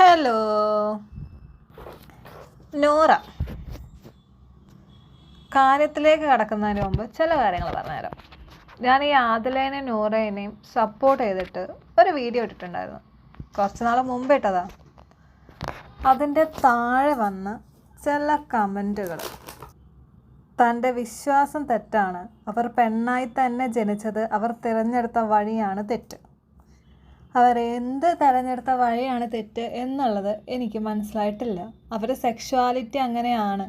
Hello. Nora. കാര്യത്തിലേക്ക് കടക്കുന്നതിന് മുമ്പ് ചില കാര്യങ്ങൾ പറഞ്ഞുതരാം. ഞാൻ ഈ ആദിലേനെയും നൂറേനെയും സപ്പോർട്ട് ചെയ്തിട്ട് ഒരു വീഡിയോ ഇട്ടിട്ടുണ്ടായിരുന്നു. കുറച്ച് നാൾ മുമ്പ് ഇട്ടതാ. അതിന്റെ താഴെ വന്ന ചില കമന്റുകൾ. തന്റെ വിശ്വാസം തെറ്റാണ്. അവർ പെണ്ണായി തന്നെ ജനിച്ചത്. അവർ തിരഞ്ഞെടുത്ത വഴിയാണ് തെറ്റ്. അവർ എന്ത് തിരഞ്ഞെടുത്ത വഴിയാണ് തെറ്റ് എന്നുള്ളത് എനിക്ക് മനസ്സിലായിട്ടില്ല. അവരുടെ സെക്ഷുവാലിറ്റി അങ്ങനെയാണ്.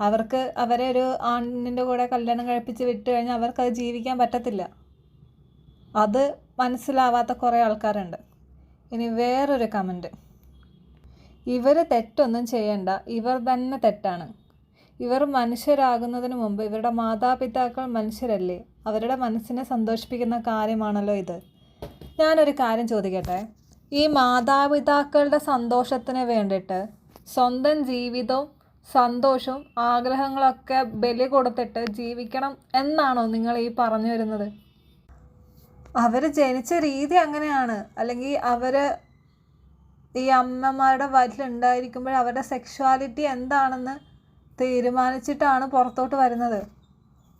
അവർക്ക് അവരെ ഒരു ആണിന്റെ കൂടെ കല്യാണം കഴിപ്പിച്ച് വിട്ട് കഴിഞ്ഞാൽ അവർക്കത് ജീവിക്കാൻ പറ്റത്തില്ല. അത് മനസ്സിലാവാത്ത കുറേ ആൾക്കാരുണ്ട്. ഇനി വേറൊരു കമന്റ് ഇവർ തെറ്റൊന്നും ചെയ്യണ്ട. ഇവർ തന്നെ തെറ്റാണ്. ഇവർ മനുഷ്യരാകുന്നതിന് മുമ്പ് ഇവരുടെ മാതാപിതാക്കൾ മനുഷ്യരല്ലേ? അവരുടെ മനസ്സിനെ സന്തോഷിപ്പിക്കുന്ന കാര്യമാണല്ലോ ഇത്. ഞാനൊരു കാര്യം ചോദിക്കട്ടെ? ഈ മാതാപിതാക്കളുടെ സന്തോഷത്തിന് വേണ്ടിയിട്ട് സ്വന്തം ജീവിതവും സന്തോഷവും ആഗ്രഹങ്ങളൊക്കെ ബലി കൊടുത്തിട്ട് ജീവിക്കണം എന്നാണോ നിങ്ങൾ ഈ പറഞ്ഞു വരുന്നത്? അവർ ജനിച്ച രീതി അങ്ങനെയാണ്. അല്ലെങ്കിൽ അവർ ഈ അമ്മമാരുടെ വയറ്റിലുണ്ടായിരിക്കുമ്പോൾ അവരുടെ സെക്ഷുവാലിറ്റി എന്താണെന്ന് തീരുമാനിച്ചിട്ടാണ് പുറത്തോട്ട് വരുന്നത്.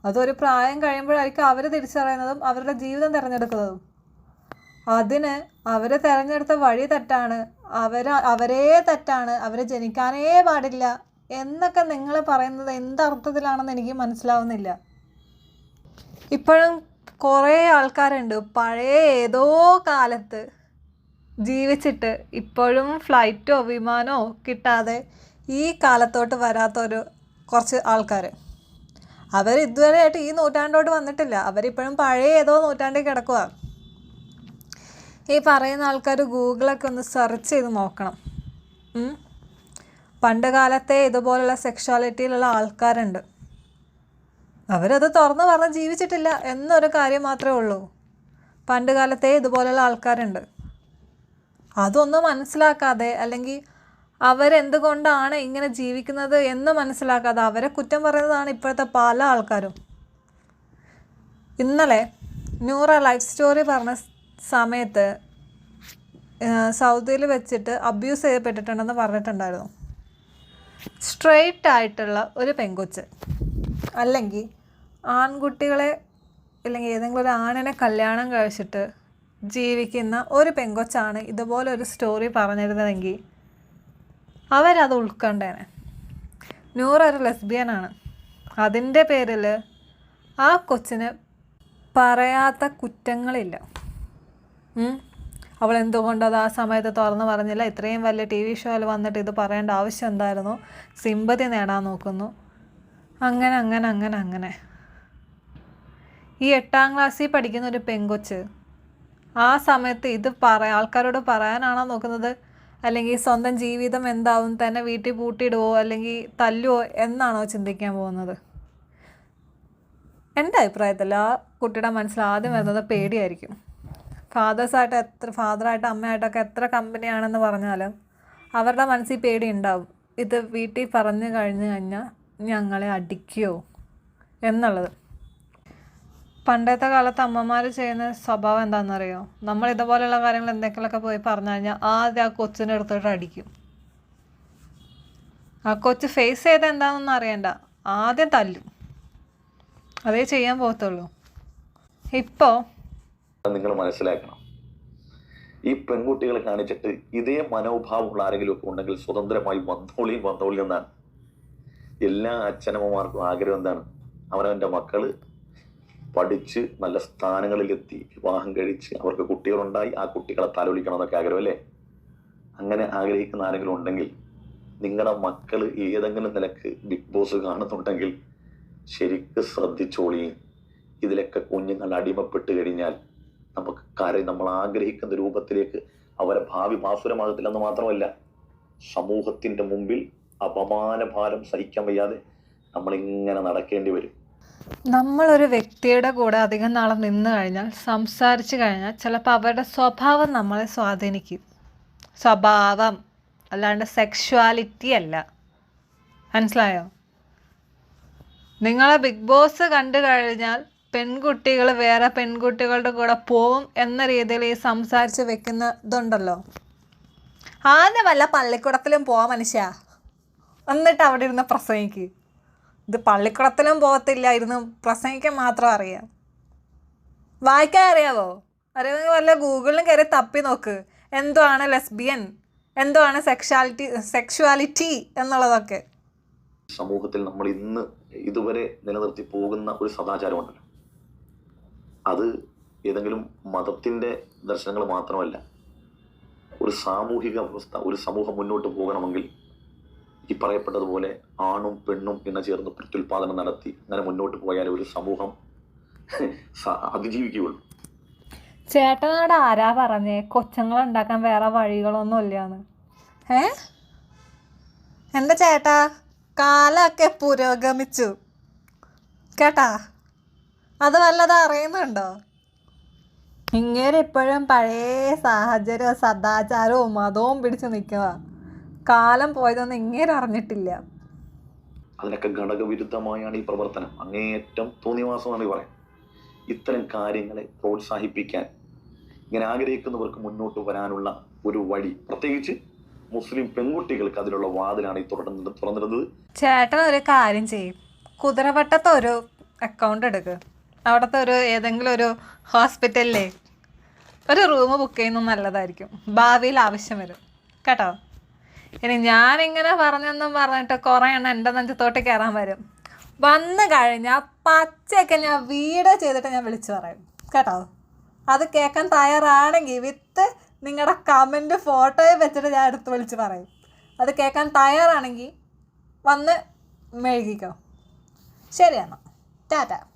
അതൊരു പ്രായം കഴിയുമ്പോഴായിരിക്കും അവർ തിരിച്ചറിയുന്നതും അവരുടെ ജീവിതം തിരഞ്ഞെടുക്കുന്നതും. അതിന് അവരെ തിരഞ്ഞെടുത്ത വഴി തെറ്റാണ്. അവർ അവരേ തെറ്റാണ്. അവർ ജനിക്കാനേ പാടില്ല. എന്നൊക്കെ നിങ്ങൾ പറയുന്നത് എന്തർത്ഥത്തിലാണെന്ന് എനിക്ക് മനസ്സിലാവുന്നില്ല. ഇപ്പോഴും കുറേ ആൾക്കാരുണ്ട്. പഴയ ഏതോ കാലത്ത് ജീവിച്ചിട്ട് ഇപ്പോഴും ഫ്ലൈറ്റോ വിമാനമോ കിട്ടാതെ ഈ കാലത്തോട്ട് വരാത്തൊരു കുറച്ച് ആൾക്കാർ അവർ ഇതുവരെയായിട്ട് ഈ നൂറ്റാണ്ടോട്ട് വന്നിട്ടില്ല. അവരിപ്പോഴും പഴയ ഏതോ നൂറ്റാണ്ടിൽ കിടക്കുക ഈ പറയുന്ന ആൾക്കാർ ഗൂഗിളൊക്കെ ഒന്ന് സെർച്ച് ചെയ്ത് നോക്കണം. പണ്ട് കാലത്തെ ഇതുപോലുള്ള സെക്ഷുവാലിറ്റിയിലുള്ള ആൾക്കാരുണ്ട്. അവരത് തുറന്നു പറഞ്ഞ് ജീവിച്ചിട്ടില്ല എന്നൊരു കാര്യം മാത്രമേ ഉള്ളൂ. പണ്ട് കാലത്തെ ഇതുപോലുള്ള ആൾക്കാരുണ്ട്. അതൊന്നും മനസ്സിലാക്കാതെ അല്ലെങ്കിൽ അവരെന്തുകൊണ്ടാണ് ഇങ്ങനെ ജീവിക്കുന്നത് എന്ന് മനസ്സിലാക്കാതെ അവരെ കുറ്റം പറയുന്നതാണ് ഇപ്പോഴത്തെ പല ആൾക്കാരും. ഇന്നലെ ന്യൂറ ലൈഫ് സ്റ്റോറി പറഞ്ഞ സമയത്ത് സൗദിയിൽ വെച്ചിട്ട് അബ്യൂസ് ചെയ്യപ്പെട്ടിട്ടുണ്ടെന്ന് പറഞ്ഞിട്ടുണ്ടായിരുന്നു. സ്ട്രെയിറ്റ് ആയിട്ടുള്ള ഒരു പെങ്കൊച്ച്. അല്ലെങ്കിൽ ആൺകുട്ടികളെ അല്ലെങ്കിൽ ഏതെങ്കിലും ഒരു ആണിനെ കല്യാണം കഴിച്ചിട്ട് ജീവിക്കുന്ന ഒരു പെങ്കൊച്ചാണ് ഇതുപോലെ ഒരു സ്റ്റോറി പറഞ്ഞിരുന്നതെങ്കിൽ അവരത് ഉൾക്കൊണ്ടേനെ. നൂറ് ഒരു ലെസ്ബിയനാണ് അതിന്റെ പേരിൽ ആ കൊച്ചിന് പറയാത്ത കുറ്റങ്ങളില്ല. അവൾ എന്തുകൊണ്ട് അത് ആ സമയത്ത് തുറന്നു പറഞ്ഞില്ല. ഇത്രയും വലിയ ടി വി ഷോയിൽ വന്നിട്ട് ഇത് പറയേണ്ട ആവശ്യം എന്തായിരുന്നു? സിമ്പതി നേടാൻ നോക്കുന്നു. അങ്ങനെ അങ്ങനെ അങ്ങനെ അങ്ങനെ. ഈ എട്ടാം ക്ലാസ്സിൽ പഠിക്കുന്ന ഒരു പെങ്കൊച്ച് ആ സമയത്ത് ഇത് പറ ആൾക്കാരോട് പറയാനാണോ നോക്കുന്നത്? അല്ലെങ്കിൽ സ്വന്തം ജീവിതം എന്താവും? തന്നെ വീട്ടിൽ പൂട്ടിയിടുവോ? അല്ലെങ്കിൽ തല്ലുവോ? എന്നാണോ ചിന്തിക്കാൻ പോകുന്നത്? എന്റെ അഭിപ്രായത്തിൽ ആ കുട്ടിയുടെ മനസ്സിൽ ആദ്യം വരുന്നത് പേടിയായിരിക്കും. ഫാദേഴ്സായിട്ട് എത്ര ഫാദറായിട്ട് അമ്മയായിട്ടൊക്കെ എത്ര കമ്പനിയാണെന്ന് പറഞ്ഞാലും അവരുടെ മനസ്സിൽ പേടി ഉണ്ടാവും ഇത് വീട്ടിൽ പറഞ്ഞു കഴിഞ്ഞു കഴിഞ്ഞാൽ ഞങ്ങളെ അടിക്കുമോ എന്നുള്ളത്. പണ്ടത്തെ കാലത്ത് അമ്മമാർ ചെയ്യുന്ന സ്വഭാവം എന്താണെന്നറിയോ? നമ്മൾ ഇതുപോലെയുള്ള കാര്യങ്ങൾ എന്തെങ്കിലുമൊക്കെ പോയി പറഞ്ഞു കഴിഞ്ഞാൽ ആദ്യം ആ കൊച്ചിനെ എടുത്തിട്ട് അടിക്കും. ആ കൊച്ച് ഫേസ് ചെയ്ത് എന്താണെന്നൊന്നും അറിയണ്ട. ആദ്യം തല്ലും. അതേ ചെയ്യാൻ പോകത്തുള്ളൂ. ഇപ്പോൾ നിങ്ങൾ മനസ്സിലാക്കണം. ഈ പെൺകുട്ടികളെ കാണിച്ചിട്ട് ഇതേ മനോഭാവമുള്ള ആരെങ്കിലും ഒക്കെ ഉണ്ടെങ്കിൽ സ്വതന്ത്രമായി വന്നോളി വന്നോളി എന്നാണ്. എല്ലാ അച്ഛനമ്മമാർക്കും ആഗ്രഹം എന്താണ്? അവനവന്റെ മക്കൾ പഠിച്ച് നല്ല സ്ഥാനങ്ങളിലെത്തി വിവാഹം കഴിച്ച് അവർക്ക് കുട്ടികളുണ്ടായി ആ കുട്ടികളെ താലോലിക്കണം എന്നൊക്കെ ആഗ്രഹം അല്ലേ? അങ്ങനെ ആഗ്രഹിക്കുന്ന ആരെങ്കിലും ഉണ്ടെങ്കിൽ നിങ്ങളുടെ മക്കൾ ഏതെങ്കിലും നിലയ്ക്ക് ബിഗ് ബോസ് കാണുന്നുണ്ടെങ്കിൽ ശരിക്ക് ശ്രദ്ധിച്ചോളിയും ഇതിലൊക്കെ കുഞ്ഞുങ്ങൾ അടിമപ്പെട്ട് കഴിഞ്ഞാൽ നമുക്ക് കാര്യം നമ്മൾ ആഗ്രഹിക്കുന്ന രൂപത്തിലേക്ക് അവരെ ഭാവി മാസുരമാകത്തില്ലെന്ന് മാത്രമല്ല സമൂഹത്തിന്റെ മുമ്പിൽ അപമാനഭാരം സഹിക്കാൻ വയ്യാതെ നമ്മൾ ഇങ്ങനെ നടക്കേണ്ടി വരും. നമ്മളൊരു വ്യക്തിയുടെ കൂടെ അധികം നാളെ നിന്ന് കഴിഞ്ഞാൽ സംസാരിച്ച് കഴിഞ്ഞാൽ ചിലപ്പോൾ അവരുടെ സ്വഭാവം നമ്മളെ സ്വാധീനിക്കും. സ്വഭാവം അല്ലാണ്ട് സെക്ഷുവാലിറ്റി അല്ല. മനസ്സിലായോ? നിങ്ങളെ ബിഗ് ബോസ് കണ്ടു കഴിഞ്ഞാൽ പെൺകുട്ടികൾ വേറെ പെൺകുട്ടികളുടെ കൂടെ പോവും എന്ന രീതിയിൽ ഈ സംസാരിച്ച് വെക്കുന്നതുണ്ടല്ലോ. ആന വല്ല പള്ളിക്കുടത്തിലും പോവാ മനുഷ്യ. എന്നിട്ട് അവിടെ ഇരുന്ന് പ്രസംഗിക്ക്. ഇത് പള്ളിക്കുടത്തിലും ഇരുന്ന് പ്രസംഗിക്കാൻ മാത്രം അറിയാം. വായിക്കാൻ അറിയാവോ? അറിയാമെങ്കിൽ വല്ല ഗൂഗിളിലും കയറി തപ്പി നോക്ക്. എന്തോ ആണ് ലെസ്ബിയൻ? എന്തോ ആണ് സെക്ഷാലിറ്റി സെക്ഷുവാലിറ്റി എന്നുള്ളതൊക്കെ. സമൂഹത്തിൽ നമ്മൾ ഇന്ന് ഇതുവരെ നിലനിർത്തി പോകുന്ന ഒരു സദാചാരമുണ്ടല്ലോ. അത് ഏതെങ്കിലും മതത്തിന്റെ ദർശനങ്ങൾ മാത്രമല്ല ഒരു സാമൂഹിക അവസ്ഥ ഒരു സമൂഹം മുന്നോട്ട് പോകണമെങ്കിൽ ഈ പറയപ്പെട്ടതുപോലെ ആണും പെണ്ണും ഇണ ചേർന്ന് പ്രത്യുൽപാദനം നടത്തി അങ്ങനെ മുന്നോട്ട് പോയാൽ ഒരു സമൂഹം അതിജീവിക്കുകയുള്ളൂ. ചേട്ടനോട് ആരാ പറഞ്ഞേ? കൊച്ചങ്ങൾ ഉണ്ടാക്കാൻ വേറെ വഴികളൊന്നും ഇല്ലാന്ന് ഏ? എന്താ ചേട്ടാ? കാലമൊക്കെ പുരോഗമിച്ചു. കേട്ടാ? അത് വല്ലതും അറിയുന്നുണ്ടോ? ഇങ്ങനെ ഇപ്പോഴും പഴയ സാഹചര്യവും സദാചാരവും മതവും പിടിച്ചു നിൽക്കുക. കാലം പോയതൊന്നും ഇങ്ങനെ അറിഞ്ഞിട്ടില്ല. അതിനൊക്കെ ഘടകവിരുദ്ധമായാണ് ഈ പ്രവർത്തനം. അങ്ങേയറ്റം തോന്നിവാസമാണ് ഈ പറയാം ഇത്തരം കാര്യങ്ങളെ പ്രോത്സാഹിപ്പിക്കാൻ ഇങ്ങനെ ആഗ്രഹിക്കുന്നവർക്ക് മുന്നോട്ട് വരാനുള്ള ഒരു വഴി. പ്രത്യേകിച്ച് മുസ്ലിം പെൺകുട്ടികൾക്ക് അതിനുള്ള വാതിലാണ് ഈ തുറന്നത് തുറന്നിരുന്നത് ചേട്ടൻ ഒരു കാര്യം ചെയ്യും. കുതിരവട്ടത്തെ ഒരു അക്കൗണ്ട് എടുക്കുക അവിടുത്തെ ഒരു ഏതെങ്കിലും ഒരു ഹോസ്പിറ്റലിലേ ഒരു റൂം ബുക്ക് ചെയ്യുന്നത് നല്ലതായിരിക്കും. ഭാവിയിൽ ആവശ്യം വരും. കേട്ടോ? ഇനി ഞാനിങ്ങനെ പറഞ്ഞെന്നും പറഞ്ഞിട്ട് കുറേ എണ്ണം എന്റെ നെഞ്ചത്തോട്ട് കയറാൻ വരും. വന്നു കഴിഞ്ഞാൽ പച്ചയൊക്കെ ഞാൻ വീട് ചെയ്തിട്ട് ഞാൻ വിളിച്ചു പറയും. കേട്ടോ? അത് കേൾക്കാൻ തയ്യാറാണെങ്കിൽ വിത്ത് നിങ്ങളുടെ കമന്റ് ഫോട്ടോയും വെച്ചിട്ട് ഞാൻ എടുത്ത് വിളിച്ച് പറയും. അത് കേൾക്കാൻ തയ്യാറാണെങ്കിൽ വന്ന് മെഴുകിക്കോ. ശരിയാണോ ടാറ്റ.